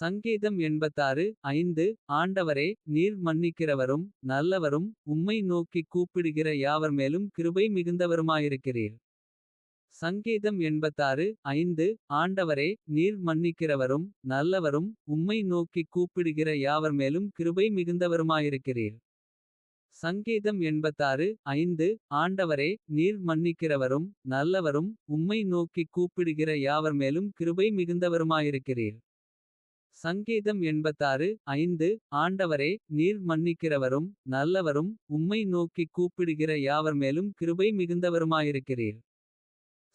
சங்கீதம் எண்பத்தாறு ஐந்து ஆண்டவரே நீர் மன்னிக்கிறவரும். நல்லவரும் உம்மை நோக்கிக் கூப்பிடுகிற யாவர் மேலும் கிருபை மிகுந்தவருமாயிருக்கிறீர். சங்கீதம் எண்பத்தாறு ஐந்து ஆண்டவரே நீர் மன்னிக்கிறவரும். நல்லவரும் உம்மை நோக்கிக் கூப்பிடுகிற யாவர் மேலும் கிருபை மிகுந்தவருமாயிருக்கிறீர். சங்கீதம் எண்பத்தாறு ஐந்து ஆண்டவரே நீர் மன்னிக்கிறவரும். நல்லவரும் உம்மை நோக்கிக் கூப்பிடுகிற யாவர் மேலும் கிருபை மிகுந்தவருமாயிருக்கிறீர். சங்கீதம் எண்பத்தாறு ஐந்து ஆண்டவரே நீர் மன்னிக்கிறவரும். நல்லவரும் உம்மை நோக்கிக் கூப்பிடுகிற யாவர் மேலும் கிருபை மிகுந்தவருமாயிருக்கிறீர்.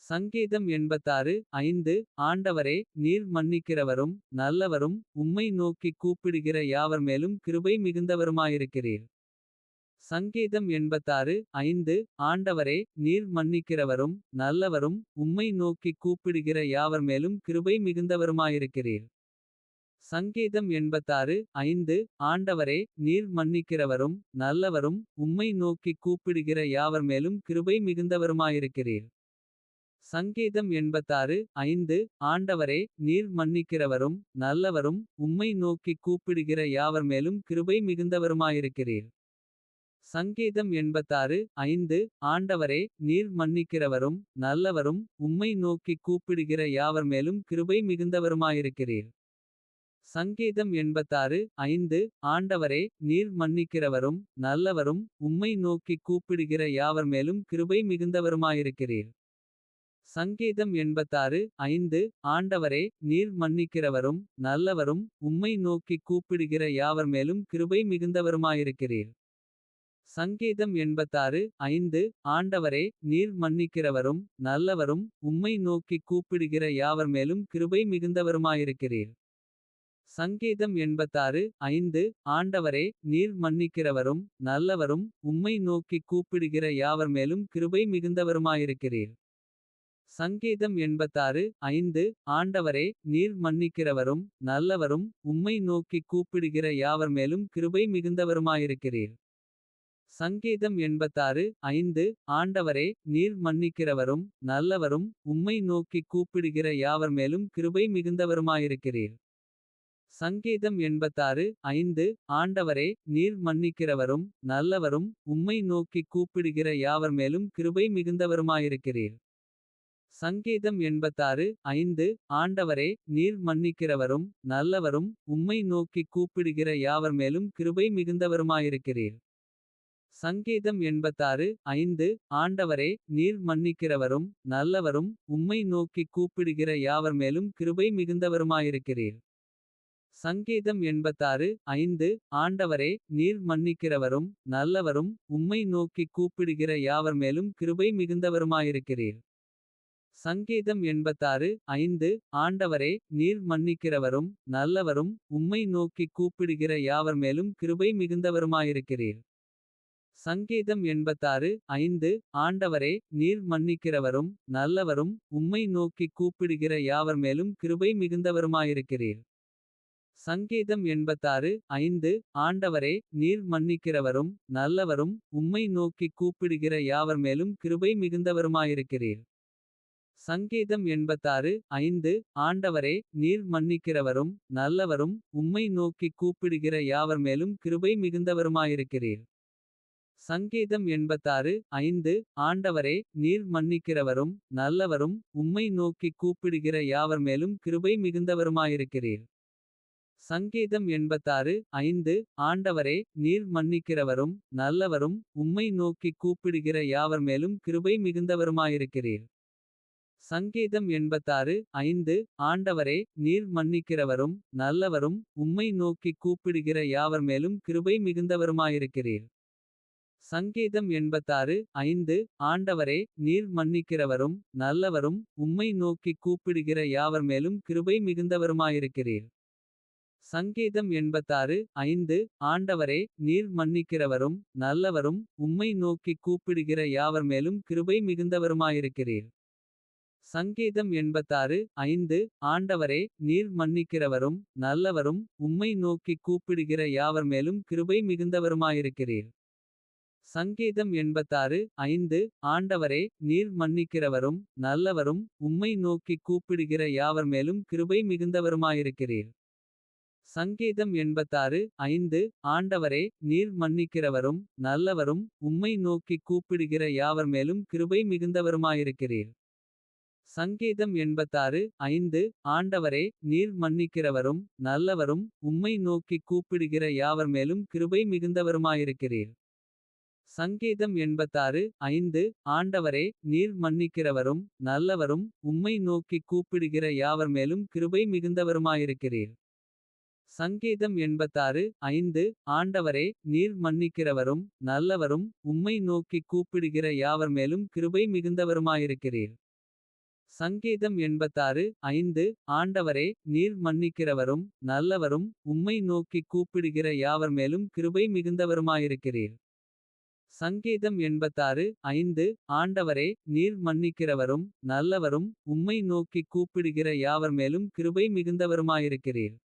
சங்கீதம் எண்பத்தாறு ஐந்து ஆண்டவரே நீர் மன்னிக்கிறவரும். நல்லவரும் உம்மை நோக்கிக் கூப்பிடுகிற யாவர் மேலும் கிருபை மிகுந்தவருமாயிருக்கிறீர். சங்கீதம் எண்பத்தாறு ஐந்து ஆண்டவரே நீர் மன்னிக்கிறவரும். நல்லவரும் உம்மை நோக்கிக் கூப்பிடுகிற யாவர் மேலும் கிருபை மிகுந்தவருமாயிருக்கிறீர். சங்கீதம் எண்பத்தாறு ஐந்து ஆண்டவரே நீர் மன்னிக்கிறவரும். நல்லவரும் உம்மை நோக்கிக் கூப்பிடுகிற யாவர் மேலும் கிருபை மிகுந்தவருமாயிருக்கிறீர். சங்கீதம் எண்பத்தாறு ஐந்து ஆண்டவரே நீர் மன்னிக்கிறவரும். நல்லவரும் உம்மை நோக்கிக் கூப்பிடுகிற யாவர் மேலும் கிருபை மிகுந்தவருமாயிருக்கிறீர். சங்கீதம் எண்பத்தாறு ஐந்து ஆண்டவரே நீர் மன்னிக்கிறவரும். நல்லவரும் உம்மை நோக்கிக் கூப்பிடுகிற யாவர் மேலும் கிருபை மிகுந்தவருமாயிருக்கிறீர். சங்கீதம் எண்பத்தாறு ஐந்து ஆண்டவரே நீர் மன்னிக்கிறவரும். நல்லவரும் உம்மை நோக்கிக் கூப்பிடுகிற யாவர்மேலும். கிருபை மிகுந்தவருமாயிருக்கிறீர். சங்கீதம் எண்பத்தாறு ஐந்து ஆண்டவரே நீர் மன்னிக்கிறவரும். நல்லவரும் உம்மை நோக்கிக் கூப்பிடுகிற யாவர்மேலும். கிருபை மிகுந்தவருமாயிருக்கிறீர். சங்கீதம் எண்பத்தாறு ஐந்து ஆண்டவரே நீர் மன்னிக்கிறவரும். நல்லவரும் உம்மை நோக்கிக் கூப்பிடுகிற யாவர்மேலும். கிருபை மிகுந்தவருமாயிருக்கிறீர். சங்கீதம் எண்பத்தாறு ஐந்து ஆண்டவரே நீர் மன்னிக்கிறவரும். நல்லவரும் உம்மை நோக்கிக் கூப்பிடுகிற யாவர் மேலும் கிருபை மிகுந்தவருமாயிருக்கிறீர். சங்கீதம் எண்பத்தாறு ஐந்து ஆண்டவரே நீர் மன்னிக்கிறவரும். நல்லவரும் உம்மை நோக்கிக் கூப்பிடுகிற யாவர் மேலும் கிருபை மிகுந்தவருமாயிருக்கிறீர். சங்கீதம் எண்பத்தாறு ஐந்து ஆண்டவரே நீர் மன்னிக்கிறவரும். நல்லவரும் உம்மை நோக்கிக் கூப்பிடுகிற யாவர் மேலும் கிருபை மிகுந்தவருமாயிருக்கிறீர். சங்கீதம் எண்பத்தாறு ஐந்து ஆண்டவரே நீர் மன்னிக்கிறவரும். நல்லவரும் உம்மை நோக்கிக் கூப்பிடுகிற யாவர் மேலும் கிருபை மிகுந்தவருமாயிருக்கிறீர். சங்கீதம் எண்பத்தாறு ஐந்து ஆண்டவரே நீர் மன்னிக்கிறவரும். நல்லவரும் உம்மை நோக்கிக் கூப்பிடுகிற யாவர் மேலும் கிருபை மிகுந்தவருமாயிருக்கிறீர். சங்கீதம் எண்பத்தாறு ஐந்து ஆண்டவரே நீர் மன்னிக்கிறவரும். நல்லவரும் உம்மை நோக்கிக் கூப்பிடுகிற யாவர் மேலும் கிருபை மிகுந்தவருமாயிருக்கிறீர். சங்கீதம் எண்பத்தாறு ஐந்து ஆண்டவரே நீர் மன்னிக்கிறவரும். நல்லவரும் உம்மை நோக்கிக் கூப்பிடுகிற யாவர் மேலும் கிருபை மிகுந்தவருமாயிருக்கிறீர். சங்கீதம் எண்பத்தாறு ஐந்து ஆண்டவரே நீர் மன்னிக்கிறவரும். நல்லவரும் உம்மை நோக்கிக் கூப்பிடுகிற யாவர் மேலும் கிருபை மிகுந்தவருமாயிருக்கிறீர். சங்கீதம் எண்பத்தாறு ஐந்து ஆண்டவரே நீர் மன்னிக்கிறவரும். நல்லவரும் உம்மை நோக்கிக் கூப்பிடுகிற யாவர் மேலும் கிருபை மிகுந்தவருமாயிருக்கிறீர். சங்கீதம் எண்பத்தாறு ஐந்து ஆண்டவரே நீர் மன்னிக்கிறவரும். நல்லவரும் உம்மை நோக்கிக் கூப்பிடுகிற யாவர் மேலும் கிருபை மிகுந்தவருமாயிருக்கிறீர். சங்கீதம் எண்பத்தாறு ஐந்து ஆண்டவரே நீர் மன்னிக்கிறவரும். நல்லவரும் உம்மை நோக்கிக் கூப்பிடுகிற யாவர் மேலும் கிருபை மிகுந்தவருமாயிருக்கிறீர். சங்கீதம் எண்பத்தாறு ஐந்து ஆண்டவரே நீர் மன்னிக்கிறவரும். நல்லவரும் உம்மை நோக்கிக் கூப்பிடுகிற யாவர் மேலும் கிருபை மிகுந்தவருமாயிருக்கிறீர். சங்கீதம் எண்பத்தாறு ஐந்து ஆண்டவரே நீர் மன்னிக்கிறவரும். நல்லவரும் உம்மை நோக்கிக் கூப்பிடுகிற யாவர் மேலும் கிருபை மிகுந்தவருமாயிருக்கிறீர். சங்கீதம் எண்பத்தாறு ஐந்து ஆண்டவரே நீர் மன்னிக்கிறவரும். நல்லவரும் உம்மை நோக்கிக் கூப்பிடுகிற யாவர் மேலும் கிருபை மிகுந்தவருமாயிருக்கிறீர். சங்கீதம் எண்பத்தாறு ஐந்து ஆண்டவரே நீர் மன்னிக்கிறவரும். நல்லவரும் உம்மை நோக்கிக் கூப்பிடுகிற யாவர் மேலும் கிருபை மிகுந்தவருமாயிருக்கிறீர். சங்கீதம் எண்பத்தாறு ஐந்து ஆண்டவரே நீர் மன்னிக்கிறவரும். நல்லவரும் உம்மை நோக்கிக் கூப்பிடுகிற யாவர் மேலும் கிருபை மிகுந்தவருமாயிருக்கிறீர். சங்கீதம் எண்பத்தாறு ஐந்து ஆண்டவரே நீர் மன்னிக்கிறவரும். நல்லவரும் உம்மை நோக்கிக் கூப்பிடுகிற யாவர் மேலும் கிருபை மிகுந்தவருமாயிருக்கிறீர். சங்கீதம் எண்பத்தாறு ஐந்து ஆண்டவரே நீர் மன்னிக்கிறவரும். நல்லவரும் உம்மை நோக்கிக் கூப்பிடுகிற யாவர் மேலும் கிருபை மிகுந்தவருமாயிருக்கிறீர். சங்கீதம் எண்பத்தாறு ஐந்து ஆண்டவரே நீர் மன்னிக்கிறவரும். நல்லவரும் உம்மை நோக்கிக் கூப்பிடுகிற யாவர் மேலும் கிருபை மிகுந்தவருமாயிருக்கிறீர். சங்கீதம் எண்பத்தாறு ஐந்து ஆண்டவரே நீர் மன்னிக்கிறவரும். நல்லவரும் உம்மை நோக்கிக் கூப்பிடுகிற யாவர் மேலும் கிருபை மிகுந்தவருமாயிருக்கிறீர். சங்கீதம் எண்பத்தாறு ஐந்து ஆண்டவரே நீர் மன்னிக்கிறவரும். நல்லவரும் உம்மை நோக்கிக் கூப்பிடுகிற யாவர் மேலும் கிருபை மிகுந்தவருமாயிருக்கிறீர். சங்கீதம் எண்பத்தாறு ஐந்து ஆண்டவரே நீர் மன்னிக்கிறவரும். நல்லவரும் உம்மை நோக்கிக் கூப்பிடுகிற யாவர் மேலும் கிருபை மிகுந்தவருமாயிருக்கிறீர். சங்கீதம் எண்பத்தாறு ஐந்து ஆண்டவரே நீர் மன்னிக்கிறவரும். நல்லவரும் உம்மை நோக்கிக் கூப்பிடுகிற யாவர் மேலும் கிருபை மிகுந்தவருமாயிருக்கிறீர். சங்கீதம் எண்பத்தாறு ஐந்து ஆண்டவரே நீர் மன்னிக்கிறவரும். நல்லவரும் உம்மை நோக்கிக் கூப்பிடுகிற யாவர் மேலும் கிருபை மிகுந்தவருமாயிருக்கிறீர்.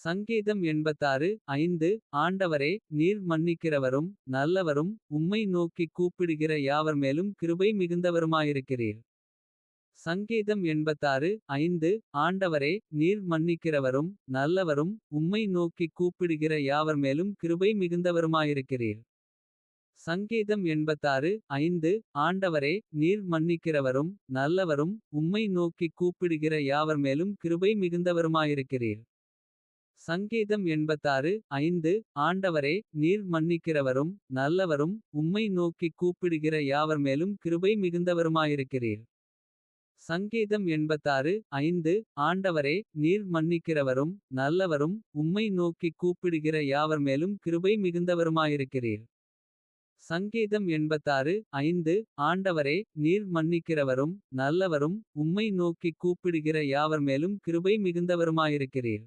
சங்கீதம் எண்பத்தாறு ஐந்து ஆண்டவரே நீர் மன்னிக்கிறவரும். நல்லவரும் உம்மை நோக்கிக் கூப்பிடுகிற யாவர் மேலும் கிருபை மிகுந்தவருமாயிருக்கிறீர். சங்கீதம் எண்பத்தாறு ஐந்து ஆண்டவரே நீர் மன்னிக்கிறவரும். நல்லவரும் உம்மை நோக்கிக் கூப்பிடுகிற யாவர் மேலும் கிருபை மிகுந்தவருமாயிருக்கிறீர். சங்கீதம் எண்பத்தாறு ஐந்து ஆண்டவரே நீர் மன்னிக்கிறவரும். நல்லவரும் உம்மை நோக்கிக் கூப்பிடுகிற யாவர் மேலும் கிருபை மிகுந்தவருமாயிருக்கிறீர். சங்கீதம் எண்பத்தாறு ஐந்து ஆண்டவரே நீர் மன்னிக்கிறவரும். நல்லவரும் உம்மை நோக்கிக் கூப்பிடுகிற யாவர் மேலும் கிருபை மிகுந்தவருமாயிருக்கிறீர். சங்கீதம் எண்பத்தாறு ஐந்து ஆண்டவரே நீர் மன்னிக்கிறவரும். நல்லவரும் உம்மை நோக்கிக் கூப்பிடுகிற யாவர் மேலும் கிருபை மிகுந்தவருமாயிருக்கிறீர். சங்கீதம் எண்பத்தாறு ஐந்து ஆண்டவரே நீர் மன்னிக்கிறவரும். நல்லவரும் உம்மை நோக்கிக் கூப்பிடுகிற யாவர் மேலும் கிருபை மிகுந்தவருமாயிருக்கிறீர்.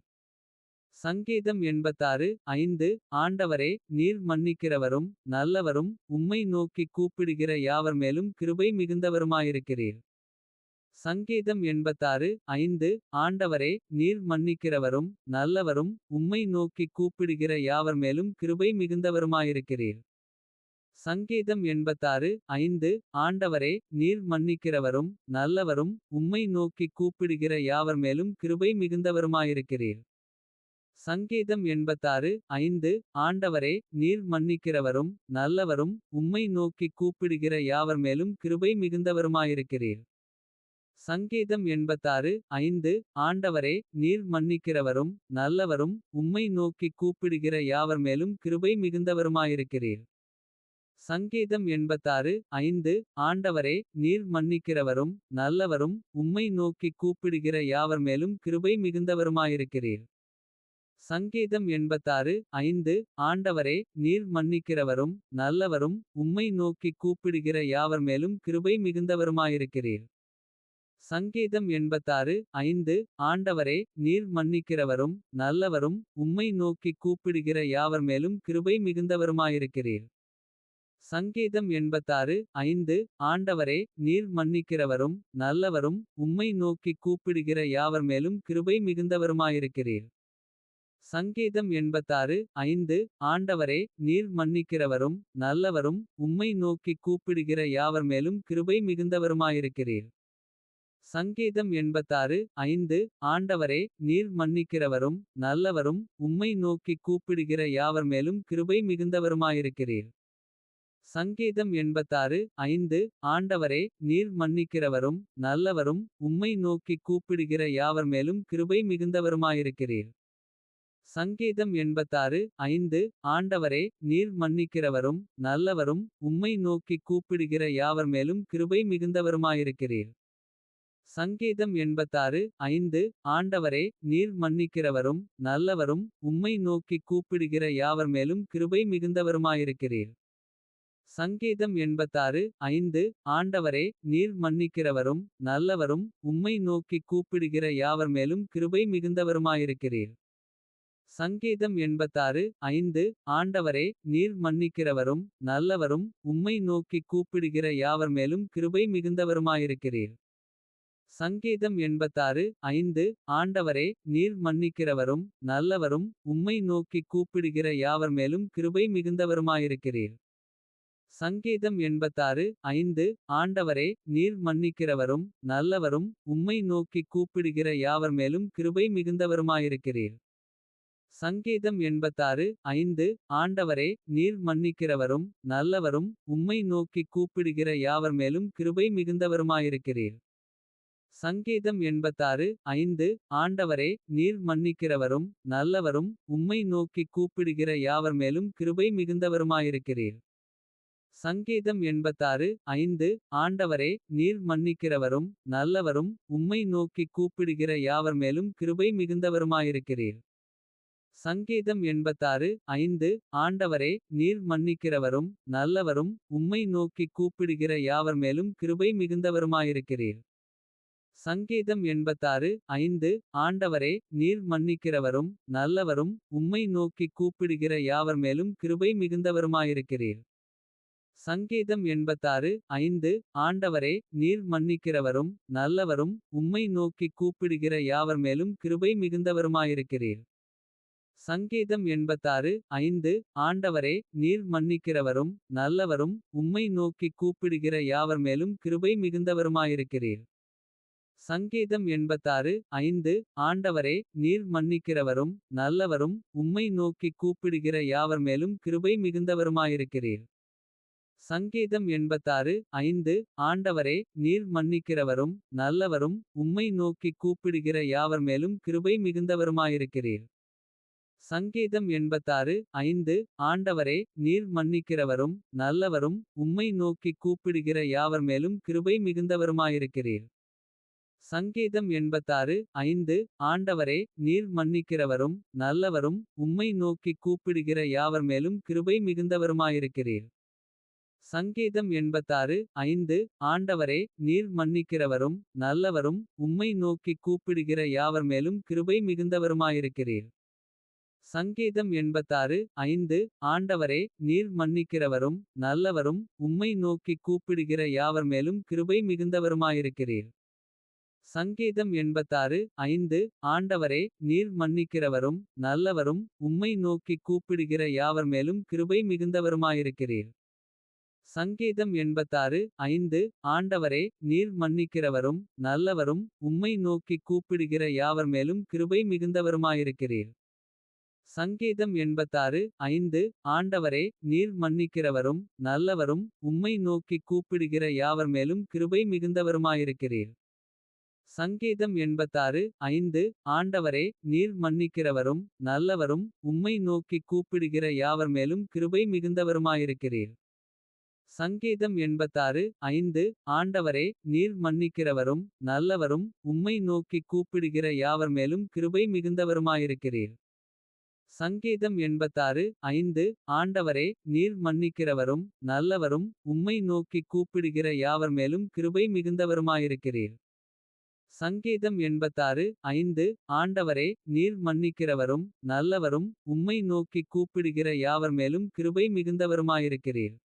சங்கீதம் எண்பத்தாறு ஐந்து ஆண்டவரே நீர் மன்னிக்கிறவரும். நல்லவரும் உம்மை நோக்கிக் கூப்பிடுகிற யாவர் மேலும் கிருபை மிகுந்தவருமாயிருக்கிறீர். சங்கீதம் எண்பத்தாறு ஐந்து ஆண்டவரே நீர் மன்னிக்கிறவரும். நல்லவரும் உம்மை நோக்கிக் கூப்பிடுகிற யாவர் மேலும் கிருபை மிகுந்தவருமாயிருக்கிறீர். சங்கீதம் எண்பத்தாறு ஐந்து ஆண்டவரே நீர் மன்னிக்கிறவரும். நல்லவரும் உம்மை நோக்கிக் கூப்பிடுகிற யாவர் மேலும் கிருபை மிகுந்தவருமாயிருக்கிறீர். சங்கீதம் எண்பத்தாறு ஐந்து ஆண்டவரே நீர் மன்னிக்கிறவரும். நல்லவரும் உம்மை நோக்கிக் கூப்பிடுகிற யாவர் மேலும் கிருபை மிகுந்தவருமாயிருக்கிறீர். சங்கீதம் எண்பத்தாறு ஐந்து ஆண்டவரே நீர் மன்னிக்கிறவரும். நல்லவரும் உம்மை நோக்கிக் கூப்பிடுகிற யாவர் மேலும் கிருபை மிகுந்தவருமாயிருக்கிறீர். சங்கீதம் எண்பத்தாறு ஐந்து ஆண்டவரே நீர் மன்னிக்கிறவரும். நல்லவரும் உம்மை நோக்கிக் கூப்பிடுகிற யாவர் மேலும் கிருபை மிகுந்தவருமாயிருக்கிறீர். சங்கீதம் எண்பத்தாறு ஐந்து ஆண்டவரே நீர் மன்னிக்கிறவரும். நல்லவரும் உம்மை நோக்கிக் கூப்பிடுகிற யாவர் மேலும் கிருபை மிகுந்தவருமாயிருக்கிறீர். சங்கீதம் எண்பத்தாறு ஐந்து ஆண்டவரே நீர் மன்னிக்கிறவரும். நல்லவரும் உம்மை நோக்கிக் கூப்பிடுகிற யாவர் மேலும் கிருபை மிகுந்தவருமாயிருக்கிறீர். சங்கீதம் எண்பத்தாறு ஐந்து ஆண்டவரே நீர் மன்னிக்கிறவரும். நல்லவரும் உம்மை நோக்கிக் கூப்பிடுகிற யாவர் மேலும் கிருபை மிகுந்தவருமாயிருக்கிறீர். சங்கீதம் எண்பத்தாறு ஐந்து ஆண்டவரே நீர் மன்னிக்கிறவரும். நல்லவரும் உம்மை நோக்கிக் கூப்பிடுகிற யாவர் மேலும் கிருபை மிகுந்தவருமாயிருக்கிறீர். சங்கீதம் எண்பத்தாறு ஐந்து ஆண்டவரே நீர் மன்னிக்கிறவரும். நல்லவரும் உம்மை நோக்கிக் கூப்பிடுகிற யாவர் மேலும் கிருபை மிகுந்தவருமாயிருக்கிறீர். சங்கீதம் எண்பத்தாறு ஐந்து ஆண்டவரே நீர் மன்னிக்கிறவரும். நல்லவரும் உம்மை நோக்கிக் கூப்பிடுகிற யாவர் மேலும் கிருபை மிகுந்தவருமாயிருக்கிறீர். சங்கீதம் எண்பத்தாறு ஐந்து ஆண்டவரே நீர் மன்னிக்கிறவரும். நல்லவரும் உம்மை நோக்கிக் கூப்பிடுகிற யாவர் மேலும் கிருபை மிகுந்தவருமாயிருக்கிறீர். சங்கீதம் எண்பத்தாறு ஐந்து ஆண்டவரே நீர் மன்னிக்கிறவரும். நல்லவரும் உம்மை நோக்கிக் கூப்பிடுகிற யாவர் மேலும் கிருபை மிகுந்தவருமாயிருக்கிறீர். சங்கீதம் எண்பத்தாறு ஐந்து ஆண்டவரே நீர் மன்னிக்கிறவரும். நல்லவரும் உம்மை நோக்கிக் கூப்பிடுகிற யாவர் மேலும் கிருபை மிகுந்தவருமாயிருக்கிறீர். சங்கீதம் எண்பத்தாறு ஐந்து ஆண்டவரே நீர் மன்னிக்கிறவரும். நல்லவரும் உம்மை நோக்கிக் கூப்பிடுகிற யாவர் மேலும் கிருபை மிகுந்தவருமாயிருக்கிறீர். சங்கீதம் எண்பத்தாறு ஐந்து ஆண்டவரே நீர் மன்னிக்கிறவரும். நல்லவரும் உம்மை நோக்கிக் கூப்பிடுகிற யாவர் மேலும் கிருபை மிகுந்தவருமாயிருக்கிறீர். சங்கீதம் எண்பத்தாறு ஐந்து ஆண்டவரே நீர் மன்னிக்கிறவரும். நல்லவரும் உம்மை நோக்கிக் கூப்பிடுகிற யாவர் மேலும் கிருபை மிகுந்தவருமாயிருக்கிறீர். சங்கீதம் எண்பத்தாறு ஐந்து ஆண்டவரே நீர் மன்னிக்கிறவரும். நல்லவரும் உம்மை நோக்கிக் கூப்பிடுகிற யாவர் மேலும் கிருபை மிகுந்தவருமாயிருக்கிறீர். சங்கீதம் எண்பத்தாறு ஐந்து ஆண்டவரே நீர் மன்னிக்கிறவரும். நல்லவரும் உம்மை நோக்கிக் கூப்பிடுகிற யாவர் மேலும் கிருபை மிகுந்தவருமாயிருக்கிறீர். சங்கீதம் எண்பத்தாறு ஐந்து ஆண்டவரே நீர் மன்னிக்கிறவரும். நல்லவரும் உம்மை நோக்கிக் கூப்பிடுகிற யாவர் மேலும் கிருபை மிகுந்தவருமாயிருக்கிறீர். சங்கீதம் எண்பத்தாறு ஐந்து ஆண்டவரே நீர் மன்னிக்கிறவரும். நல்லவரும் உம்மை நோக்கிக் கூப்பிடுகிற யாவர் மேலும் கிருபை மிகுந்தவருமாயிருக்கிறீர். சங்கீதம் எண்பத்தாறு ஐந்து ஆண்டவரே நீர் மன்னிக்கிறவரும். நல்லவரும் உம்மை நோக்கிக் கூப்பிடுகிற யாவர் மேலும் கிருபை மிகுந்தவருமாயிருக்கிறீர். சங்கீதம் எண்பத்தாறு ஐந்து ஆண்டவரே நீர் மன்னிக்கிறவரும். நல்லவரும் உம்மை நோக்கிக் கூப்பிடுகிற யாவர் மேலும் கிருபை மிகுந்தவருமாயிருக்கிறீர். சங்கீதம் எண்பத்தாறு ஐந்து ஆண்டவரே நீர் மன்னிக்கிறவரும். நல்லவரும் உம்மை நோக்கிக் கூப்பிடுகிற யாவர் மேலும் கிருபை மிகுந்தவருமாயிருக்கிறீர். சங்கீதம் எண்பத்தாறு ஐந்து ஆண்டவரே நீர் மன்னிக்கிறவரும். நல்லவரும் உம்மை நோக்கிக் கூப்பிடுகிற யாவர் மேலும் கிருபை மிகுந்தவருமாயிருக்கிறீர். சங்கீதம் எண்பத்தாறு ஐந்து ஆண்டவரே நீர் மன்னிக்கிறவரும். நல்லவரும் உம்மை நோக்கிக் கூப்பிடுகிற யாவர் மேலும் கிருபை மிகுந்தவருமாயிருக்கிறீர். சங்கீதம் எண்பத்தாறு ஐந்து ஆண்டவரே நீர் மன்னிக்கிறவரும். நல்லவரும் உம்மை நோக்கிக் கூப்பிடுகிற யாவர் மேலும் கிருபை மிகுந்தவருமாயிருக்கிறீர். சங்கீதம் எண்பத்தாறு ஐந்து ஆண்டவரே நீர் மன்னிக்கிறவரும். நல்லவரும் உம்மை நோக்கிக் கூப்பிடுகிற யாவர் மேலும் கிருபை மிகுந்தவருமாயிருக்கிறீர். சங்கீதம் எண்பத்தாறு ஐந்து ஆண்டவரே நீர் மன்னிக்கிறவரும். நல்லவரும் உம்மை நோக்கிக் கூப்பிடுகிற யாவர் மேலும் கிருபை மிகுந்தவருமாயிருக்கிறீர். சங்கீதம் எண்பத்தாறு ஐந்து ஆண்டவரே நீர் மன்னிக்கிறவரும். நல்லவரும் உம்மை நோக்கிக் கூப்பிடுகிற யாவர் மேலும் கிருபை மிகுந்தவருமாயிருக்கிறீர். சங்கீதம் எண்பத்தாறு ஐந்து ஆண்டவரே நீர் மன்னிக்கிறவரும். நல்லவரும் உம்மை நோக்கிக் கூப்பிடுகிற யாவர் மேலும் கிருபை மிகுந்தவருமாயிருக்கிறீர். சங்கீதம் எண்பத்தாறு ஐந்து ஆண்டவரே நீர் மன்னிக்கிறவரும். நல்லவரும் உம்மை நோக்கிக் கூப்பிடுகிற யாவர் மேலும் கிருபை மிகுந்தவருமாயிருக்கிறீர். சங்கீதம் எண்பத்தாறு ஐந்து ஆண்டவரே நீர் மன்னிக்கிறவரும். நல்லவரும் உம்மை நோக்கிக் கூப்பிடுகிற யாவர் மேலும் கிருபை மிகுந்தவருமாயிருக்கிறீர். சங்கீதம் எண்பத்தாறு ஐந்து ஆண்டவரே நீர் மன்னிக்கிறவரும். நல்லவரும் உம்மை நோக்கிக் கூப்பிடுகிற யாவர் மேலும் கிருபை மிகுந்தவருமாயிருக்கிறீர். சங்கீதம் எண்பத்தாறு ஐந்து ஆண்டவரே நீர் மன்னிக்கிறவரும். நல்லவரும் உம்மை நோக்கிக் கூப்பிடுகிற யாவர் மேலும் கிருபை மிகுந்தவருமாயிருக்கிறீர். சங்கீதம் எண்பத்தாறு ஐந்து ஆண்டவரே நீர் மன்னிக்கிறவரும். நல்லவரும் உம்மை நோக்கிக் கூப்பிடுகிற யாவர் மேலும் கிருபை மிகுந்தவருமாயிருக்கிறீர். சங்கீதம் எண்பத்தாறு ஐந்து ஆண்டவரே நீர் மன்னிக்கிறவரும். நல்லவரும் உம்மை நோக்கிக் கூப்பிடுகிற யாவர் மேலும் கிருபை மிகுந்தவருமாயிருக்கிறீர்.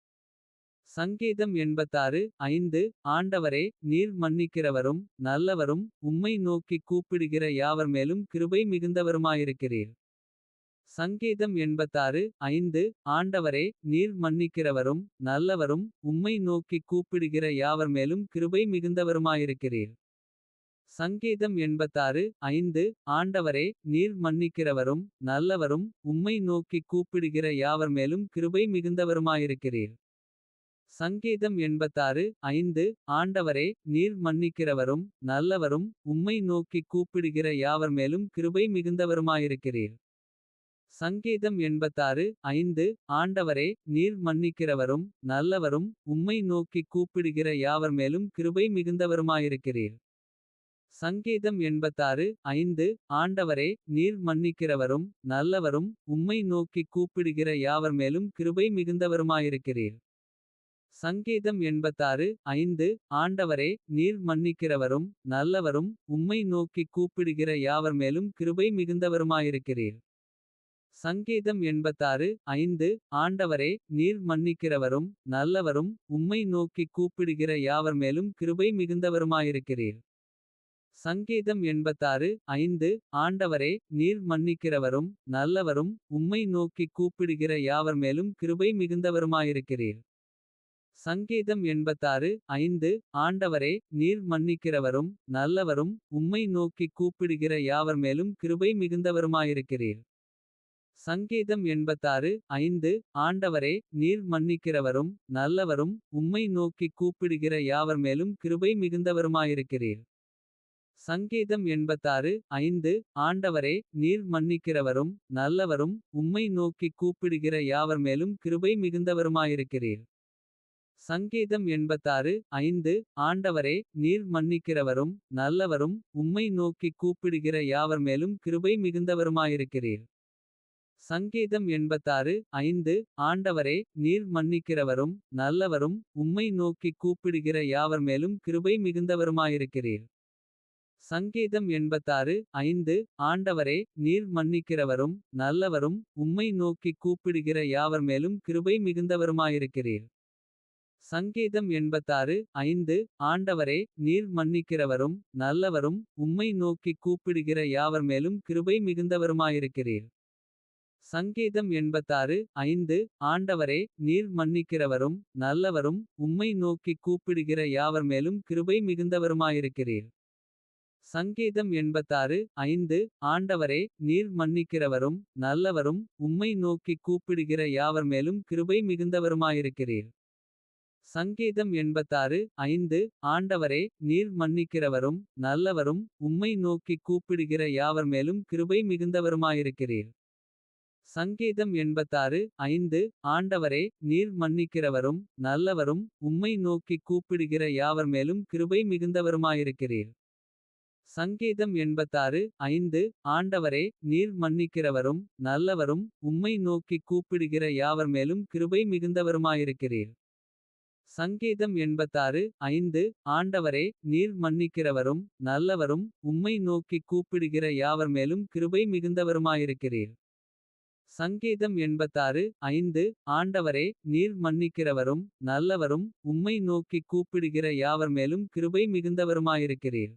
சங்கீதம் எண்பத்தாறு ஐந்து ஆண்டவரே நீர் மன்னிக்கிறவரும். நல்லவரும் உம்மை நோக்கிக் கூப்பிடுகிற யாவர் மேலும் கிருபை மிகுந்தவருமாயிருக்கிறீர். சங்கீதம் எண்பத்தாறு ஐந்து ஆண்டவரே நீர் மன்னிக்கிறவரும். நல்லவரும் உம்மை நோக்கிக் கூப்பிடுகிற யாவர் மேலும் கிருபை மிகுந்தவருமாயிருக்கிறீர். சங்கீதம் எண்பத்தாறு ஐந்து ஆண்டவரே நீர் மன்னிக்கிறவரும். நல்லவரும் உம்மை நோக்கிக் கூப்பிடுகிற யாவர் மேலும் கிருபை மிகுந்தவருமாயிருக்கிறீர். சங்கீதம் எண்பத்தாறு ஐந்து ஆண்டவரே நீர் மன்னிக்கிறவரும். நல்லவரும் உம்மை நோக்கிக் கூப்பிடுகிற யாவர் மேலும் கிருபை மிகுந்தவருமாயிருக்கிறீர். சங்கீதம் எண்பத்தாறு ஐந்து ஆண்டவரே நீர் மன்னிக்கிறவரும். நல்லவரும் உம்மை நோக்கிக் கூப்பிடுகிற யாவர் மேலும் கிருபை மிகுந்தவருமாயிருக்கிறீர். சங்கீதம் எண்பத்தாறு ஐந்து ஆண்டவரே நீர் மன்னிக்கிறவரும். நல்லவரும் உம்மை நோக்கிக் கூப்பிடுகிற யாவர் மேலும் கிருபை மிகுந்தவருமாயிருக்கிறீர். சங்கீதம் எண்பத்தாறு ஐந்து ஆண்டவரே நீர் மன்னிக்கிறவரும். நல்லவரும் உம்மை நோக்கிக் கூப்பிடுகிற யாவர் மேலும் கிருபை மிகுந்தவருமாயிருக்கிறீர். சங்கீதம் எண்பத்தாறு ஐந்து ஆண்டவரே நீர் மன்னிக்கிறவரும். நல்லவரும் உம்மை நோக்கிக் கூப்பிடுகிற யாவர் மேலும் கிருபை மிகுந்தவருமாயிருக்கிறீர். சங்கீதம் எண்பத்தாறு ஐந்து ஆண்டவரே நீர் மன்னிக்கிறவரும். நல்லவரும் உம்மை நோக்கிக் கூப்பிடுகிற யாவர் மேலும் கிருபை மிகுந்தவருமாயிருக்கிறீர். சங்கீதம் எண்பத்தாறு ஐந்து ஆண்டவரே நீர் மன்னிக்கிறவரும். நல்லவரும் உம்மை நோக்கிக் கூப்பிடுகிற யாவர் மேலும் கிருபை மிகுந்தவருமாயிருக்கிறீர். சங்கீதம் எண்பத்தாறு ஐந்து ஆண்டவரே நீர் மன்னிக்கிறவரும். நல்லவரும் உம்மை நோக்கிக் கூப்பிடுகிற யாவர் மேலும் கிருபை மிகுந்தவருமாயிருக்கிறீர். சங்கீதம் எண்பத்தாறு ஐந்து ஆண்டவரே நீர் மன்னிக்கிறவரும். நல்லவரும் உம்மை நோக்கிக் கூப்பிடுகிற யாவர் மேலும் கிருபை மிகுந்தவருமாயிருக்கிறீர். சங்கீதம் எண்பத்தாறு ஐந்து ஆண்டவரே நீர் மன்னிக்கிறவரும். நல்லவரும் உம்மை நோக்கிக் கூப்பிடுகிற யாவர் மேலும் கிருபை மிகுந்தவருமாயிருக்கிறீர். சங்கீதம் எண்பத்தாறு ஐந்து ஆண்டவரே நீர் மன்னிக்கிறவரும். நல்லவரும் உம்மை நோக்கிக் கூப்பிடுகிற யாவர் மேலும் கிருபை மிகுந்தவருமாயிருக்கிறீர். சங்கீதம் எண்பத்தாறு ஐந்து ஆண்டவரே நீர் மன்னிக்கிறவரும். நல்லவரும் உம்மை நோக்கிக் கூப்பிடுகிற யாவர் மேலும் கிருபை மிகுந்தவருமாயிருக்கிறீர். சங்கீதம் எண்பத்தாறு ஐந்து ஆண்டவரே நீர் மன்னிக்கிறவரும். நல்லவரும் உம்மை நோக்கிக் கூப்பிடுகிற யாவர் மேலும் கிருபை மிகுந்தவருமாயிருக்கிறீர். சங்கீதம் எண்பத்தாறு ஐந்து ஆண்டவரே நீர் மன்னிக்கிறவரும். நல்லவரும் உம்மை நோக்கிக் கூப்பிடுகிற யாவர் மேலும் கிருபை மிகுந்தவருமாயிருக்கிறீர். சங்கீதம் எண்பத்தாறு ஐந்து ஆண்டவரே நீர் மன்னிக்கிறவரும். நல்லவரும் உம்மை நோக்கிக் கூப்பிடுகிற யாவர் மேலும் கிருபை மிகுந்தவருமாயிருக்கிறீர். சங்கீதம் எண்பத்தாறு ஐந்து ஆண்டவரே நீர் மன்னிக்கிறவரும். நல்லவரும் உம்மை நோக்கிக் கூப்பிடுகிற யாவர் மேலும் கிருபை மிகுந்தவருமாயிருக்கிறீர். சங்கீதம் எண்பத்தாறு ஐந்து ஆண்டவரே நீர் மன்னிக்கிறவரும். நல்லவரும் உம்மை நோக்கிக் கூப்பிடுகிற யாவர்மேலும். கிருபை மிகுந்தவருமாயிருக்கிறீர். சங்கீதம் எண்பத்தாறு ஐந்து ஆண்டவரே நீர் மன்னிக்கிறவரும். நல்லவரும் உம்மை நோக்கிக் கூப்பிடுகிற யாவர்மேலும். கிருபை மிகுந்தவருமாயிருக்கிறீர். சங்கீதம் எண்பத்தாறு ஐந்து ஆண்டவரே நீர் மன்னிக்கிறவரும். நல்லவரும் உம்மை நோக்கிக் கூப்பிடுகிற யாவர்மேலும். கிருபை மிகுந்தவருமாயிருக்கிறீர். சங்கீதம் எண்பத்தாறு ஐந்து ஆண்டவரே நீர் மன்னிக்கிறவரும். நல்லவரும் உம்மை நோக்கிக் கூப்பிடுகிற யாவர் மேலும் கிருபை மிகுந்தவருமாயிருக்கிறீர்.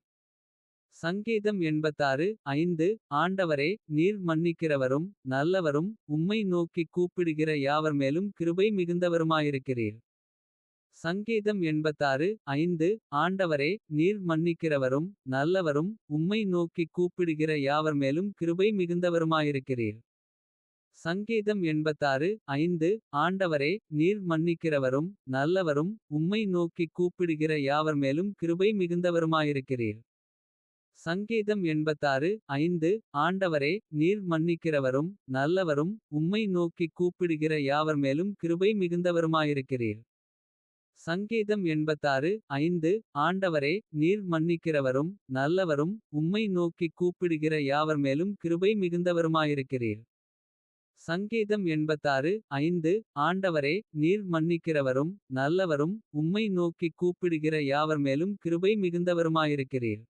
சங்கீதம் எண்பத்தாறு ஐந்து ஆண்டவரே நீர் மன்னிக்கிறவரும். நல்லவரும் உம்மை நோக்கிக் கூப்பிடுகிற யாவர் மேலும் கிருபை மிகுந்தவருமாயிருக்கிறீர். சங்கீதம் எண்பத்தாறு ஐந்து ஆண்டவரே நீர் மன்னிக்கிறவரும். நல்லவரும் உம்மை நோக்கிக் கூப்பிடுகிற யாவர் மேலும் கிருபை மிகுந்தவருமாயிருக்கிறீர். சங்கீதம் எண்பத்தாறு ஐந்து ஆண்டவரே நீர் மன்னிக்கிறவரும். நல்லவரும் உம்மை நோக்கிக் கூப்பிடுகிற யாவர் மேலும் கிருபை மிகுந்தவருமாயிருக்கிறீர். சங்கீதம் எண்பத்தாறு ஐந்து ஆண்டவரே நீர் மன்னிக்கிறவரும். நல்லவரும் உம்மை நோக்கிக் கூப்பிடுகிற யாவர் மேலும் கிருபை மிகுந்தவருமாயிருக்கிறீர். சங்கீதம் எண்பத்தாறு ஐந்து ஆண்டவரே நீர் மன்னிக்கிறவரும். நல்லவரும் உம்மை நோக்கிக் கூப்பிடுகிற யாவர் மேலும் கிருபை மிகுந்தவருமாயிருக்கிறீர். சங்கீதம் எண்பத்தாறு ஐந்து ஆண்டவரே நீர் மன்னிக்கிறவரும். நல்லவரும் உம்மை நோக்கிக் கூப்பிடுகிற யாவர் மேலும் கிருபை மிகுந்தவருமாயிருக்கிறீர்.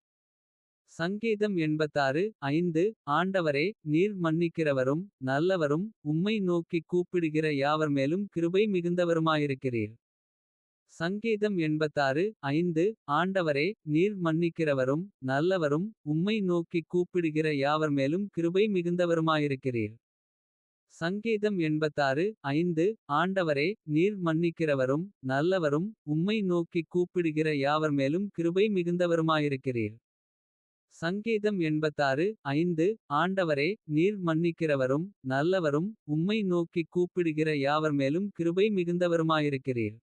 சங்கீதம் எண்பத்தாறு ஐந்து ஆண்டவரே நீர் மன்னிக்கிறவரும். நல்லவரும் உம்மை நோக்கிக் கூப்பிடுகிற யாவர் மேலும் கிருபை மிகுந்தவருமாயிருக்கிறீர். சங்கீதம் எண்பத்தாறு ஐந்து ஆண்டவரே நீர் மன்னிக்கிறவரும். நல்லவரும் உம்மை நோக்கிக் கூப்பிடுகிற யாவர் மேலும் கிருபை மிகுந்தவருமாயிருக்கிறீர். சங்கீதம் எண்பத்தாறு ஐந்து ஆண்டவரே நீர் மன்னிக்கிறவரும். நல்லவரும் உம்மை நோக்கிக் கூப்பிடுகிற யாவர் மேலும் கிருபை மிகுந்தவருமாயிருக்கிறீர். சங்கீதம் எண்பத்தாறு ஐந்து ஆண்டவரே நீர் மன்னிக்கிறவரும். நல்லவரும் உம்மை நோக்கிக் கூப்பிடுகிற யாவர் மேலும் கிருபை மிகுந்தவருமாயிருக்கிறீர்.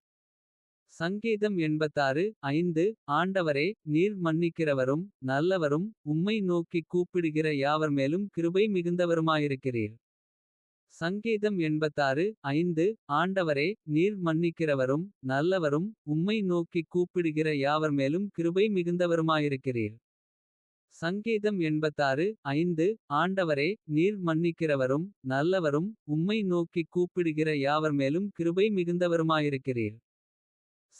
சங்கீதம் எண்பத்தாறு ஐந்து ஆண்டவரே நீர் மன்னிக்கிறவரும். நல்லவரும் உம்மை நோக்கிக் கூப்பிடுகிற யாவர் மேலும் கிருபை மிகுந்தவருமாயிருக்கிறீர். சங்கீதம் எண்பத்தாறு ஐந்து ஆண்டவரே நீர் மன்னிக்கிறவரும். நல்லவரும் உம்மை நோக்கிக் கூப்பிடுகிற யாவர் மேலும் கிருபை மிகுந்தவருமாயிருக்கிறீர். சங்கீதம் எண்பத்தாறு ஐந்து ஆண்டவரே நீர் மன்னிக்கிறவரும். நல்லவரும் உம்மை நோக்கிக் கூப்பிடுகிற யாவர் மேலும் கிருபை மிகுந்தவருமாயிருக்கிறீர்.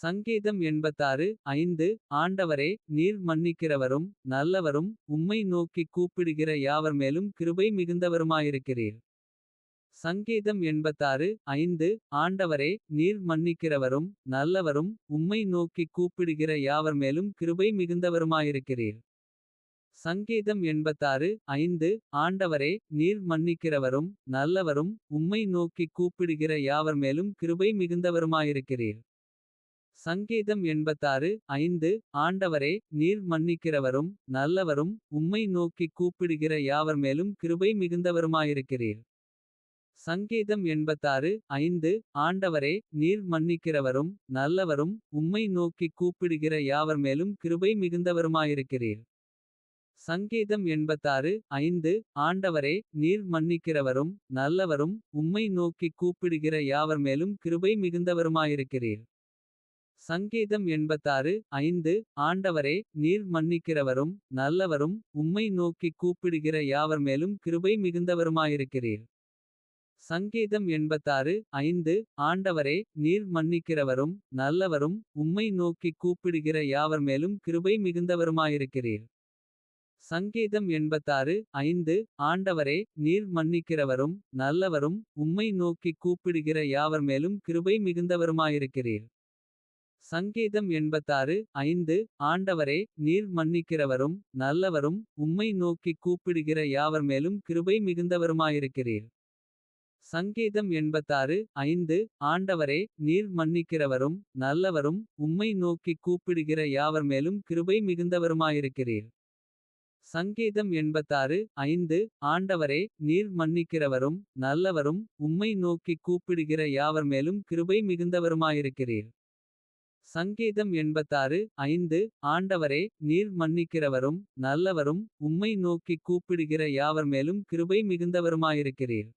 சங்கீதம் எண்பத்தாறு ஐந்து ஆண்டவரே நீர் மன்னிக்கிறவரும். நல்லவரும் உம்மை நோக்கிக் கூப்பிடுகிற யாவர் மேலும் கிருபை மிகுந்தவருமாயிருக்கிறீர். சங்கீதம் எண்பத்தாறு ஐந்து ஆண்டவரே நீர் மன்னிக்கிறவரும். நல்லவரும் உம்மை நோக்கிக் கூப்பிடுகிற யாவர் மேலும் கிருபை மிகுந்தவருமாயிருக்கிறீர். சங்கீதம் எண்பத்தாறு ஐந்து ஆண்டவரே நீர் மன்னிக்கிறவரும். நல்லவரும் உம்மை நோக்கிக் கூப்பிடுகிற யாவர் மேலும் கிருபை மிகுந்தவருமாயிருக்கிறீர். சங்கீதம் எண்பத்தாறு ஐந்து ஆண்டவரே நீர் மன்னிக்கிறவரும். நல்லவரும் உம்மை நோக்கிக் கூப்பிடுகிற யாவர் மேலும் கிருபை மிகுந்தவருமாயிருக்கிறீர். சங்கீதம் எண்பத்தாறு ஐந்து ஆண்டவரே நீர் மன்னிக்கிறவரும். நல்லவரும் உம்மை நோக்கிக் கூப்பிடுகிற யாவர்மேலும். கிருபை மிகுந்தவருமாயிருக்கிறீர். சங்கீதம் எண்பத்தாறு ஐந்து ஆண்டவரே நீர் மன்னிக்கிறவரும். நல்லவரும் உம்மை நோக்கிக் கூப்பிடுகிற யாவர்மேலும். கிருபை மிகுந்தவருமாயிருக்கிறீர். சங்கீதம் எண்பத்தாறு ஐந்து ஆண்டவரே நீர் மன்னிக்கிறவரும். நல்லவரும் உம்மை நோக்கிக் கூப்பிடுகிற யாவர்மேலும். கிருபை மிகுந்தவருமாயிருக்கிறீர். சங்கீதம் எண்பத்தாறு ஐந்து ஆண்டவரே நீர் மன்னிக்கிறவரும். நல்லவரும் உம்மை நோக்கிக் கூப்பிடுகிற யாவர் மேலும் கிருபை மிகுந்தவருமாயிருக்கிறீர். சங்கீதம் எண்பத்தாறு ஐந்து ஆண்டவரே நீர் மன்னிக்கிறவரும். நல்லவரும் உம்மை நோக்கிக் கூப்பிடுகிற யாவர் மேலும் கிருபை மிகுந்தவருமாயிருக்கிறீர். சங்கீதம் எண்பத்தாறு ஐந்து ஆண்டவரே நீர் மன்னிக்கிறவரும். நல்லவரும் உம்மை நோக்கிக் கூப்பிடுகிற யாவர் மேலும் கிருபை மிகுந்தவருமாயிருக்கிறீர். சங்கீதம் எண்பத்தாறு ஐந்து ஆண்டவரே நீர் மன்னிக்கிறவரும். நல்லவரும் உம்மை நோக்கிக் கூப்பிடுகிற யாவர் மேலும் கிருபை மிகுந்தவருமாயிருக்கிறீர். சங்கீதம் எண்பத்தாறு ஐந்து ஆண்டவரே நீர் மன்னிக்கிறவரும். நல்லவரும் உம்மை நோக்கிக் கூப்பிடுகிற யாவர் மேலும் கிருபை மிகுந்தவருமாயிருக்கிறீர். சங்கீதம் எண்பத்தாறு ஐந்து ஆண்டவரே நீர் மன்னிக்கிறவரும். நல்லவரும் உம்மை நோக்கிக் கூப்பிடுகிற யாவர் மேலும் கிருபை மிகுந்தவருமாயிருக்கிறீர்.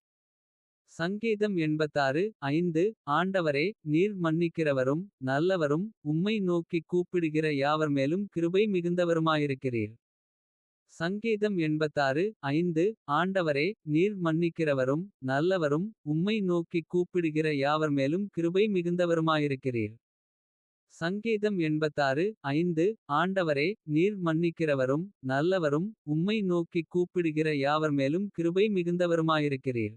சங்கீதம் எண்பத்தாறு ஐந்து ஆண்டவரே நீர் மன்னிக்கிறவரும். நல்லவரும் உம்மை நோக்கிக் கூப்பிடுகிற யாவர் மேலும் கிருபை மிகுந்தவருமாயிருக்கிறீர். சங்கீதம் எண்பத்தாறு ஐந்து ஆண்டவரே நீர் மன்னிக்கிறவரும். நல்லவரும் உம்மை நோக்கிக் கூப்பிடுகிற யாவர் மேலும் கிருபை மிகுந்தவருமாயிருக்கிறீர். சங்கீதம் எண்பத்தாறு ஐந்து ஆண்டவரே நீர் மன்னிக்கிறவரும். நல்லவரும் உம்மை நோக்கிக் கூப்பிடுகிற யாவர் மேலும் கிருபை மிகுந்தவருமாயிருக்கிறீர்.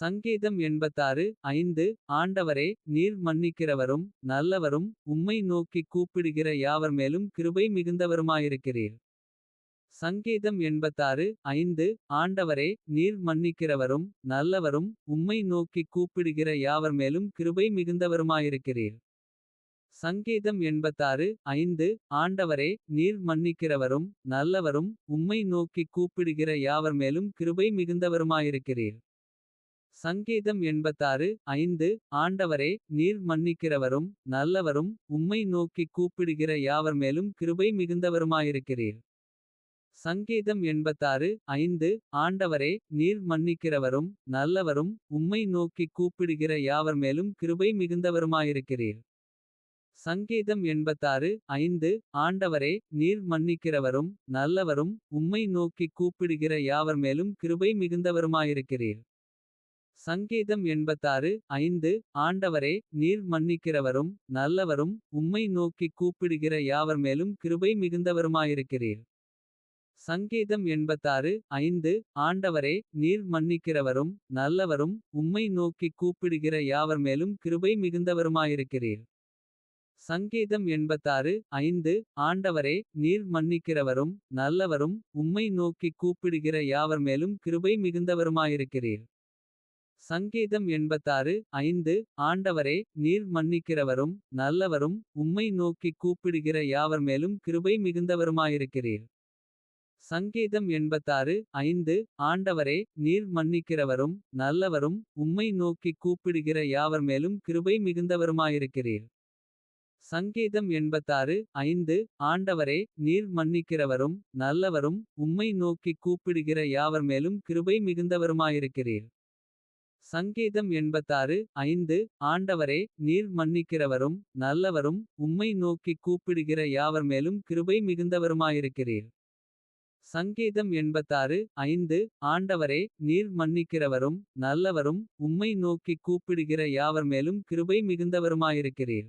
சங்கீதம் எண்பத்தாறு ஐந்து ஆண்டவரே நீர் மன்னிக்கிறவரும். நல்லவரும் உம்மை நோக்கிக் கூப்பிடுகிற யாவர் மேலும் கிருபை மிகுந்தவருமாயிருக்கிறீர். சங்கீதம் எண்பத்தாறு ஐந்து ஆண்டவரே நீர் மன்னிக்கிறவரும். நல்லவரும் உம்மை நோக்கிக் கூப்பிடுகிற யாவர் மேலும் கிருபை மிகுந்தவருமாயிருக்கிறீர். சங்கீதம் எண்பத்தாறு ஐந்து ஆண்டவரே நீர் மன்னிக்கிறவரும். நல்லவரும் உம்மை நோக்கிக் கூப்பிடுகிற யாவர் மேலும் கிருபை மிகுந்தவருமாயிருக்கிறீர். சங்கீதம் எண்பத்தாறு ஐந்து ஆண்டவரே நீர் மன்னிக்கிறவரும். நல்லவரும் உம்மை நோக்கிக் கூப்பிடுகிற யாவர் மேலும் கிருபை மிகுந்தவருமாயிருக்கிறீர். சங்கீதம் எண்பத்தாறு ஐந்து ஆண்டவரே நீர் மன்னிக்கிறவரும். நல்லவரும் உம்மை நோக்கிக் கூப்பிடுகிற யாவர் மேலும் கிருபை மிகுந்தவருமாயிருக்கிறீர். சங்கீதம் எண்பத்தாறு ஐந்து ஆண்டவரே நீர் மன்னிக்கிறவரும். நல்லவரும் உம்மை நோக்கிக் கூப்பிடுகிற யாவர் மேலும் கிருபை மிகுந்தவருமாயிருக்கிறீர். சங்கீதம் எண்பத்தாறு ஐந்து ஆண்டவரே நீர் மன்னிக்கிறவரும். நல்லவரும் உம்மை நோக்கிக் கூப்பிடுகிற யாவர் மேலும் கிருபை மிகுந்தவருமாயிருக்கிறீர். சங்கீதம் எண்பத்தாறு ஐந்து ஆண்டவரே நீர் மன்னிக்கிறவரும். நல்லவரும் உம்மை நோக்கிக் கூப்பிடுகிற யாவர் மேலும் கிருபை மிகுந்தவருமாயிருக்கிறீர். சங்கீதம் எண்பத்தாறு ஐந்து ஆண்டவரே நீர் மன்னிக்கிறவரும். நல்லவரும் உம்மை நோக்கிக் கூப்பிடுகிற யாவர் மேலும் கிருபை மிகுந்தவருமாயிருக்கிறீர். சங்கீதம் எண்பத்தாறு ஐந்து ஆண்டவரே நீர் மன்னிக்கிறவரும். நல்லவரும் உம்மை நோக்கிக் கூப்பிடுகிற யாவர் மேலும் கிருபை மிகுந்தவருமாயிருக்கிறீர். சங்கீதம் எண்பத்தாறு ஐந்து ஆண்டவரே நீர் மன்னிக்கிறவரும். நல்லவரும் உம்மை நோக்கிக் கூப்பிடுகிற யாவர் மேலும் கிருபை மிகுந்தவருமாயிருக்கிறீர். சங்கீதம் எண்பத்தாறு ஐந்து ஆண்டவரே நீர் மன்னிக்கிறவரும். நல்லவரும் உம்மை நோக்கிக் கூப்பிடுகிற யாவர் மேலும் கிருபை மிகுந்தவருமாயிருக்கிறீர். சங்கீதம் எண்பத்தாறு ஐந்து ஆண்டவரே நீர் மன்னிக்கிறவரும். நல்லவரும் உம்மை நோக்கிக் கூப்பிடுகிற யாவர் மேலும் கிருபை மிகுந்தவருமாயிருக்கிறீர். சங்கீதம் எண்பத்தாறு ஐந்து ஆண்டவரே நீர் மன்னிக்கிறவரும். நல்லவரும் உம்மை நோக்கிக் கூப்பிடுகிற யாவர் மேலும் கிருபை மிகுந்தவருமாயிருக்கிறீர்.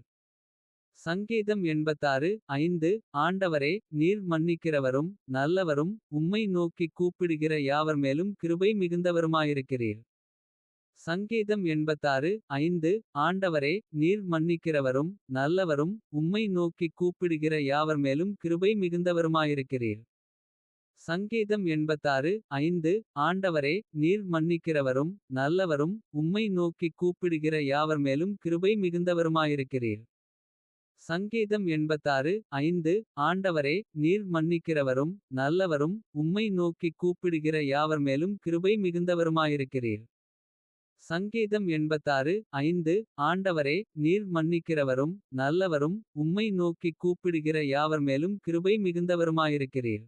சங்கீதம் எண்பத்தாறு ஐந்து ஆண்டவரே நீர் மன்னிக்கிறவரும். நல்லவரும் உம்மை நோக்கிக் கூப்பிடுகிற யாவர் மேலும் கிருபை மிகுந்தவருமாயிருக்கிறீர். சங்கீதம் எண்பத்தாறு ஐந்து ஆண்டவரே நீர் மன்னிக்கிறவரும். நல்லவரும் உம்மை நோக்கிக் கூப்பிடுகிற யாவர் மேலும் கிருபை மிகுந்தவருமாயிருக்கிறீர். சங்கீதம் எண்பத்தாறு ஐந்து ஆண்டவரே நீர் மன்னிக்கிறவரும். நல்லவரும் உம்மை நோக்கிக் கூப்பிடுகிற யாவர் மேலும் கிருபை மிகுந்தவருமாயிருக்கிறீர். சங்கீதம் எண்பத்தாறு ஐந்து ஆண்டவரே நீர் மன்னிக்கிறவரும். நல்லவரும் உம்மை நோக்கிக் கூப்பிடுகிற யாவர் மேலும் கிருபை மிகுந்தவருமாயிருக்கிறீர். சங்கீதம் எண்பத்தாறு ஐந்து ஆண்டவரே நீர் மன்னிக்கிறவரும். நல்லவரும் உம்மை நோக்கிக் கூப்பிடுகிற யாவர் மேலும் கிருபை மிகுந்தவருமாயிருக்கிறீர்.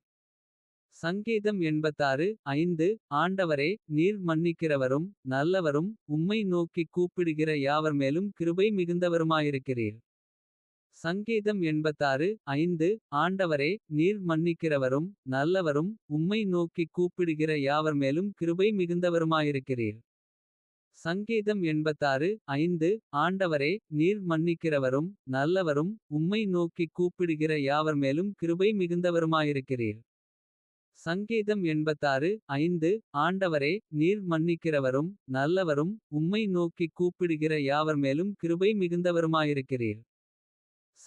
சங்கீதம் எண்பத்தாறு ஐந்து ஆண்டவரே நீர் மன்னிக்கிறவரும். நல்லவரும் உம்மை நோக்கிக் கூப்பிடுகிற யாவர் மேலும் கிருபை மிகுந்தவருமாயிருக்கிறீர். சங்கீதம் எண்பத்தாறு ஐந்து ஆண்டவரே நீர் மன்னிக்கிறவரும். நல்லவரும் உம்மை நோக்கிக் கூப்பிடுகிற யாவர் மேலும் கிருபை மிகுந்தவருமாயிருக்கிறீர். சங்கீதம் எண்பத்தாறு ஐந்து ஆண்டவரே நீர் மன்னிக்கிறவரும். நல்லவரும் உம்மை நோக்கிக் கூப்பிடுகிற யாவர் மேலும் கிருபை மிகுந்தவருமாயிருக்கிறீர். சங்கீதம் எண்பத்தாறு ஐந்து ஆண்டவரே நீர் மன்னிக்கிறவரும். நல்லவரும் உம்மை நோக்கிக் கூப்பிடுகிற யாவர் மேலும் கிருபை மிகுந்தவருமாயிருக்கிறீர்.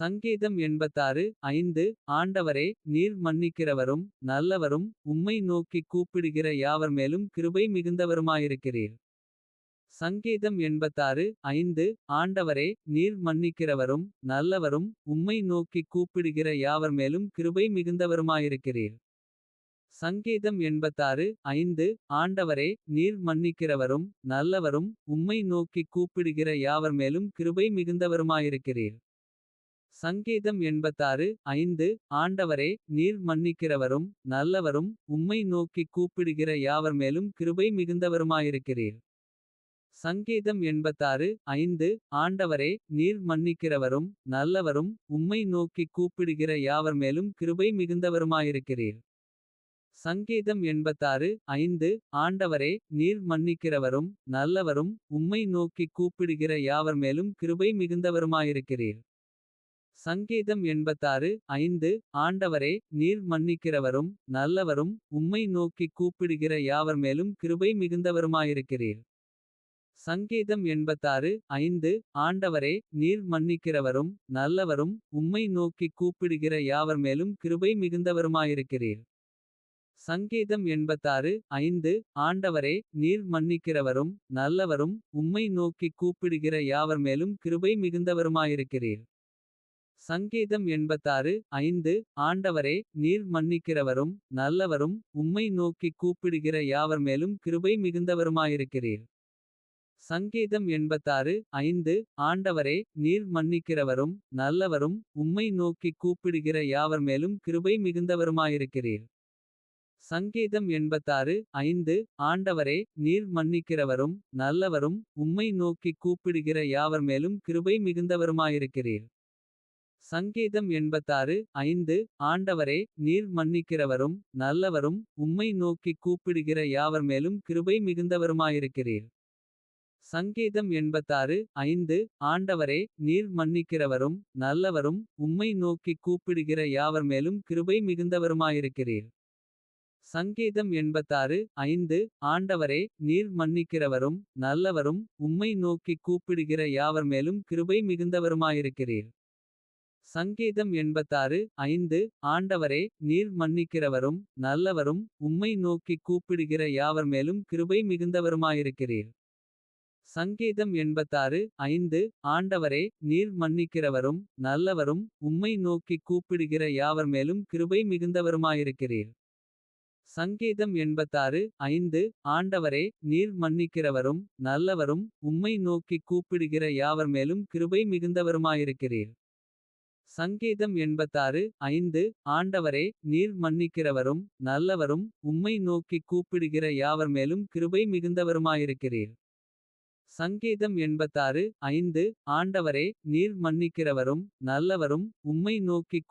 சங்கீதம் எண்பத்தாறு ஐந்து ஆண்டவரே நீர் மன்னிக்கிறவரும். நல்லவரும் உம்மை நோக்கிக் கூப்பிடுகிற யாவர் மேலும் கிருபை மிகுந்தவருமாயிருக்கிறீர். சங்கீதம் எண்பத்தாறு ஐந்து ஆண்டவரே நீர் மன்னிக்கிறவரும். நல்லவரும் உம்மை நோக்கிக் கூப்பிடுகிற யாவர் மேலும் கிருபை மிகுந்தவருமாயிருக்கிறீர். சங்கீதம் எண்பத்தாறு ஐந்து ஆண்டவரே நீர் மன்னிக்கிறவரும். நல்லவரும் உம்மை நோக்கிக் கூப்பிடுகிற யாவர் மேலும் கிருபை மிகுந்தவருமாயிருக்கிறீர். சங்கீதம் எண்பத்தாறு ஐந்து ஆண்டவரே நீர் மன்னிக்கிறவரும். நல்லவரும் உம்மை நோக்கிக் கூப்பிடுகிற யாவர் மேலும் கிருபை மிகுந்தவருமாயிருக்கிறீர். சங்கீதம் எண்பத்தாறு ஐந்து ஆண்டவரே நீர் மன்னிக்கிறவரும். நல்லவரும் உம்மை நோக்கிக் கூப்பிடுகிற யாவர் மேலும் கிருபை மிகுந்தவருமாயிருக்கிறீர். சங்கீதம் எண்பத்தாறு ஐந்து ஆண்டவரே நீர் மன்னிக்கிறவரும். நல்லவரும் உம்மை நோக்கிக் கூப்பிடுகிற யாவர் மேலும் கிருபை மிகுந்தவருமாயிருக்கிறீர். சங்கீதம் எண்பத்தாறு ஐந்து ஆண்டவரே நீர் மன்னிக்கிறவரும். நல்லவரும் உம்மை நோக்கிக் கூப்பிடுகிற யாவர் மேலும் கிருபை மிகுந்தவருமாயிருக்கிறீர். சங்கீதம் எண்பத்தாறு ஐந்து ஆண்டவரே நீர் மன்னிக்கிறவரும். நல்லவரும் உம்மை நோக்கிக் கூப்பிடுகிற யாவர் மேலும் கிருபை மிகுந்தவருமாயிருக்கிறீர். சங்கீதம் எண்பத்தாறு ஐந்து ஆண்டவரே நீர் மன்னிக்கிறவரும். நல்லவரும் உம்மை நோக்கிக் கூப்பிடுகிற யாவர் மேலும் கிருபை மிகுந்தவருமாயிருக்கிறீர். சங்கீதம் எண்பத்தாறு ஐந்து ஆண்டவரே நீர் மன்னிக்கிறவரும். நல்லவரும் உம்மை நோக்கிக் கூப்பிடுகிற யாவர் மேலும் கிருபை மிகுந்தவருமாயிருக்கிறீர். சங்கீதம் எண்பத்தாறு ஐந்து ஆண்டவரே நீர் மன்னிக்கிறவரும். நல்லவரும் உம்மை நோக்கிக் கூப்பிடுகிற யாவர் மேலும் கிருபை மிகுந்தவருமாயிருக்கிறீர். சங்கீதம் எண்பத்தாறு ஐந்து ஆண்டவரே நீர் மன்னிக்கிறவரும். நல்லவரும் உம்மை நோக்கிக் கூப்பிடுகிற யாவர் மேலும் கிருபை மிகுந்தவருமாயிருக்கிறீர். சங்கீதம் எண்பத்தாறு ஐந்து ஆண்டவரே நீர் மன்னிக்கிறவரும். நல்லவரும் உம்மை நோக்கிக் கூப்பிடுகிற யாவர் மேலும் கிருபை மிகுந்தவருமாயிருக்கிறீர். சங்கீதம் எண்பத்தாறு ஐந்து ஆண்டவரே நீர் மன்னிக்கிறவரும். நல்லவரும் உம்மை நோக்கிக் கூப்பிடுகிற யாவர் மேலும் கிருபை மிகுந்தவருமாயிருக்கிறீர். சங்கீதம் எண்பத்தாறு ஐந்து ஆண்டவரே நீர் மன்னிக்கிறவரும். நல்லவரும் உம்மை நோக்கிக் கூப்பிடுகிற யாவர் மேலும் கிருபை மிகுந்தவருமாயிருக்கிறீர். சங்கீதம் எண்பத்தாறு ஐந்து ஆண்டவரே நீர் மன்னிக்கிறவரும். நல்லவரும் உம்மை நோக்கிக் கூப்பிடுகிற யாவர் மேலும் கிருபை மிகுந்தவருமாயிருக்கிறீர். சங்கீதம் எண்பத்தாறு ஐந்து ஆண்டவரே நீர் மன்னிக்கிறவரும். நல்லவரும் உம்மை நோக்கிக் கூப்பிடுகிற யாவர் மேலும் கிருபை மிகுந்தவருமாயிருக்கிறீர். சங்கீதம் எண்பத்தாறு ஐந்து ஆண்டவரே நீர் மன்னிக்கிறவரும். நல்லவரும் உம்மை நோக்கிக் கூப்பிடுகிற யாவர் மேலும் கிருபை மிகுந்தவருமாயிருக்கிறீர். சங்கீதம் எண்பத்தாறு ஐந்து ஆண்டவரே நீர் மன்னிக்கிறவரும். நல்லவரும் உம்மை நோக்கிக் கூப்பிடுகிற யாவர் மேலும் கிருபை மிகுந்தவருமாயிருக்கிறீர். சங்கீதம் எண்பத்தாறு ஐந்து ஆண்டவரே நீர் மன்னிக்கிறவரும். நல்லவரும் உம்மை நோக்கிக்